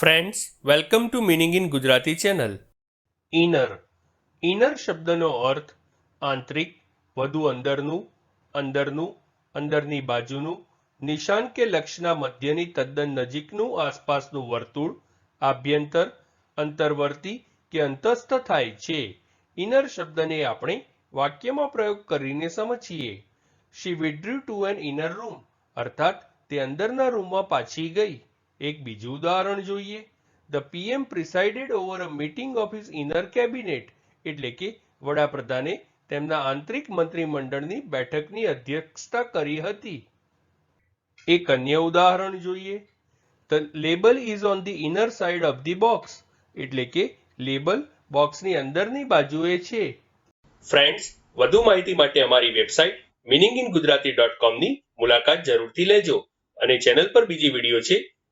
Friends welcome to meaning in Gujarati channel inner inner શબ્દનો અર્થ આંતરિક, વધુ અંદરનું અંદરનું, અંદરની બાજુનું, નિશાન કે લક્ષ્યના મધ્યની તદ્દન નજીકનું, આસપાસનું વર્તુળ, આભ્યંતર, અંતરવર્તી કે અંતસ્થ થાય છે. ઇનર શબ્દને આપણે વાક્યમાં પ્રયોગ કરીને સમજીએ. She withdrew to an inner room અર્થાત તે અંદરના રૂમમાં પાછી ગઈ. એક બીજું ઉદાહરણ જોઈએ. The PM presided over a meeting of his inner cabinet એટલે કે વડાપ્રધાને તેમના આંતરિક મંત્રીમંડળની બેઠકની અધ્યક્ષતા કરી હતી. એક અન્ય ઉદાહરણ જોઈએ. The label is on the inner side of the box એટલે કે લેબલ બોક્સની અંદરની બાજુએ છે. ફ્રેન્ડ્સ વધુ માહિતી માટે અમારી website meaning in Gujarati dot કોમની મુલાકાત જરૂરથી લેજો અને ચેનલ પર બીજી વીડિયો છે